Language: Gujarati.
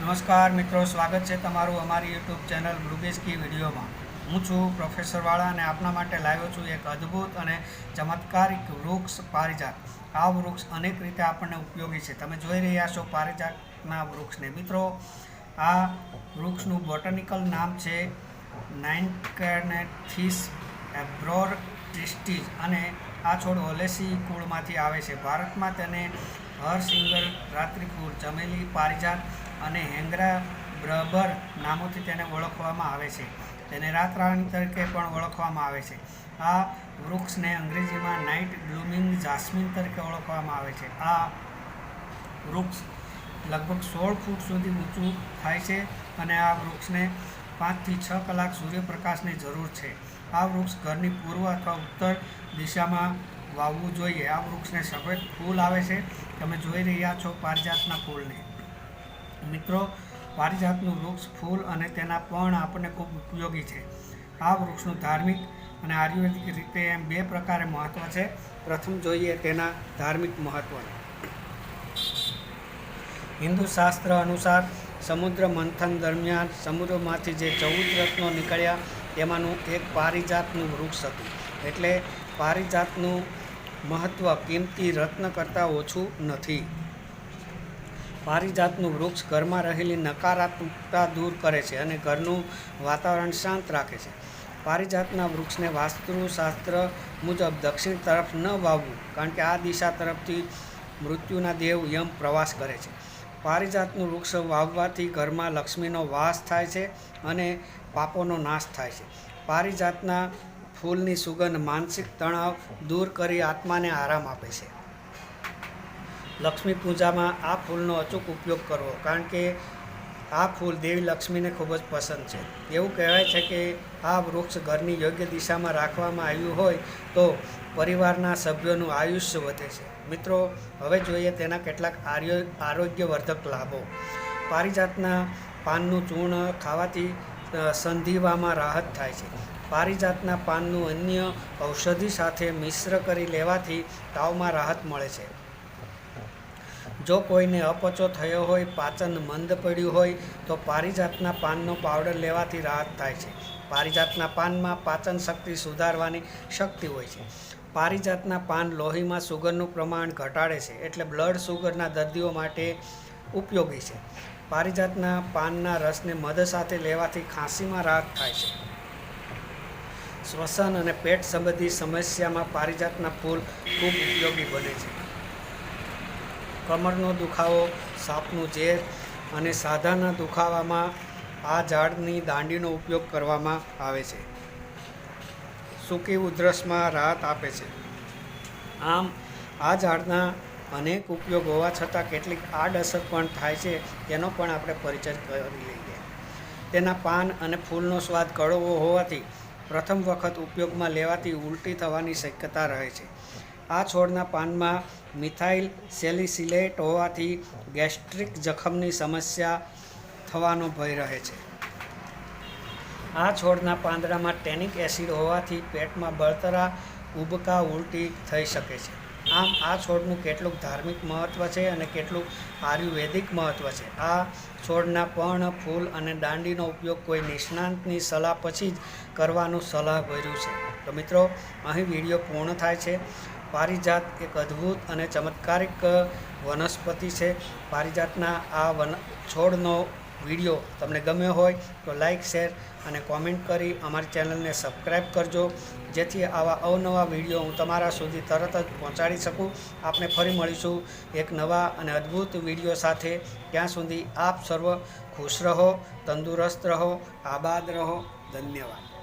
નમસ્કાર મિત્રો, સ્વાગત છે તમારું અમારી યુટ્યુબ ચેનલ મૃગેશ વિડીયોમાં. હું છું પ્રોફેસર વાળા અને આપના માટે લાવ્યો છું એક અદ્ભુત અને ચમત્કારિક વૃક્ષ પારિજાત. આ વૃક્ષ અનેક રીતે આપણને ઉપયોગી છે. તમે જોઈ રહ્યા છો પારિજાતના વૃક્ષને. મિત્રો, આ વૃક્ષનું બોટનિકલ નામ છે નાઇન્કેનેથિસ એબ્રોર ટ્રિસ્ટીજ અને આ છોડ ઓલેસી કુળમાંથી આવે છે. ભારતમાં તેને હરસિંગર રાત્રિપુર ચમેલી પારિજાત અને હેંગરા બ્રબર નામોથી તેને ઓળખવામાં આવે છે. તેને રાતરાણી તરીકે પણ ઓળખવામાં આવે છે. આ વૃક્ષને અંગ્રેજીમાં નાઇટ બ્લૂમિંગ જાસ્મિન તરીકે ઓળખવામાં આવે છે. આ વૃક્ષ લગભગ સોળ ફૂટ સુધી ઊંચું થાય છે અને આ વૃક્ષને પાંચથી છ કલાક સૂર્યપ્રકાશની જરૂર છે. આ વૃક્ષ ઘરની પૂર્વ અથવા ઉત્તર દિશામાં વાવવું જોઈએ. આ વૃક્ષને સફેદ ફૂલ આવે છે. તમે જોઈ રહ્યા છો પારિજાતના ફૂલને. મિત્રો પારિજાતનું વૃક્ષ, ફૂલ અને તેના પણ આપણને ખૂબ ઉપયોગી છે. આ વૃક્ષનું ધાર્મિક અને આયુર્વેદિક રીતે એમ બે પ્રકારે મહત્ત્વ છે. પ્રથમ જોઈએ તેના ધાર્મિક મહત્ત્વને હિન્દુ શાસ્ત્ર અનુસાર સમુદ્ર મંથન દરમિયાન સમુદ્રમાંથી જે ચૌદ રત્નો નીકળ્યા, તેમાંનું એક પારિજાતનું વૃક્ષ હતું. એટલે પારિજાતનું મહત્ત્વ કિંમતી રત્ન કરતાં ઓછું નથી. પારિજાતનું વૃક્ષ ઘરમાં રહેલી નકારાત્મકતા દૂર કરે છે અને ઘરનું વાતાવરણ શાંત રાખે છે. પારિજાતના વૃક્ષને વાસ્તુશાસ્ત્ર મુજબ દક્ષિણ તરફ ન વાવવું, કારણ કે આ દિશા તરફથી મૃત્યુના દેવ યમ પ્રવાસ કરે છે. પારિજાતનું વૃક્ષ વાવવાથી ઘરમાં લક્ષ્મીનો વાસ થાય છે અને પાપોનો નાશ થાય છે. પારિજાતના ફૂલની સુગંધ માનસિક તણાવ દૂર કરી આત્માને આરામ આપે છે. લક્ષ્મી પૂજામાં આ ફૂલનો અચૂક ઉપયોગ કરવો. કારણ કે આ ફૂલ દેવી લક્ષ્મીને ખૂબ જ પસંદ છે. એવું કહેવાય છે કે આ વૃક્ષ ઘરની યોગ્ય દિશામાં રાખવામાં આવ્યું હોય તો પરિવારના સભ્યોનું આયુષ્ય વધે છે. મિત્રો, હવે જોઈએ તેના કેટલાક આર્યો, આરોગ્યવર્ધક લાભો. પારિજાતના પાનનું ચૂર્ણ ખાવાથી સંધિવામાં રાહત થાય છે. પારિજાતના પાનનું અન્ય ઔષધિ સાથે મિશ્ર કરી લેવાથી તાવમાં રાહત મળે છે. જો કોઈને અપચો થયો હોય, પાચન મંદ પડ્યું હોય, તો પારિજાતના પાનનો પાવડર લેવાથી રાહત થાય છે. પારિજાતના પાનમાં પાચન શક્તિ સુધારવાની શક્તિ હોય છે. પારિજાતના પાન લોહીમાં સુગરનું પ્રમાણ ઘટાડે છે, એટલે બ્લડ સુગરના દર્દીઓ માટે ઉપયોગી છે. પારિજાતના પાનના રસને મધ સાથે લેવાથી ખાંસીમાં રાહત થાય છે. શ્વસન અને પેટ સંબંધી સમસ્યામાં પારિજાતના ફૂલ ખૂબ ઉપયોગી બને છે. કમરનો દુખાવો, સાપનું ઝેર અને સાધાના દુખાવામાં આ ઝાડની દાંડીનો ઉપયોગ કરવામાં આવે છે. સૂકી ઉધરસમાં રાહત આપે છે. આમ, આ ઝાડના અનેક ઉપયોગ હોવા છતાં કેટલીક આડઅસર પણ થાય છે, તેનો પણ આપણે પરિચય કરી લઈએ. તેના પાન અને ફૂલનો સ્વાદ કડવો હોવાથી પ્રથમ વખત ઉપયોગમાં લેવાથી ઉલટી થવાની શક્યતા રહે છે. આ છોડના પાનમાં મિથાઇલ સેલિસિલેટ હોવાથી ગેસ્ટ્રિક જખમની સમસ્યા થવાનો ભય રહે છે. આ છોડના પાંદડામાં ટેનિક એસિડ હોવાથી પેટમાં બળતરા, ઉબકા, ઉલટી થઈ શકે છે. આમ, આ છોડનું કેટલુંક ધાર્મિક મહત્ત્વ છે અને કેટલુંક આયુર્વેદિક મહત્ત્વ છે. આ છોડના પર્ણ, ફૂલ અને દાંડીનો ઉપયોગ કોઈ નિષ્ણાંતની સલાહ પછી જ કરવાનું સલાહ ભર્યું છે. તો મિત્રો, અહીં વીડિયો પૂર્ણ થાય છે. પારિજાત એક અદ્ભુત અને ચમત્કારિક વનસ્પતિ છે. પારિજાતના આ વન, છોડનો વીડિયો તમને ગમ્યો હોય તો લાઇક શેર અને કોમેન્ટ કરી અમારી ચેનલને સબસ્ક્રાઈબ કરજો. જેથી આવા અવનવા વીડિયો હું તમારા સુધી તરત જ પહોંચાડી શકું. આપણે ફરી મળીશું એક નવા અને અદ્ભુત વીડિયો સાથે. ત્યાં સુધી આપ સર્વ ખુશ રહો, તંદુરસ્ત રહો, આબાદ રહો. ધન્યવાદ.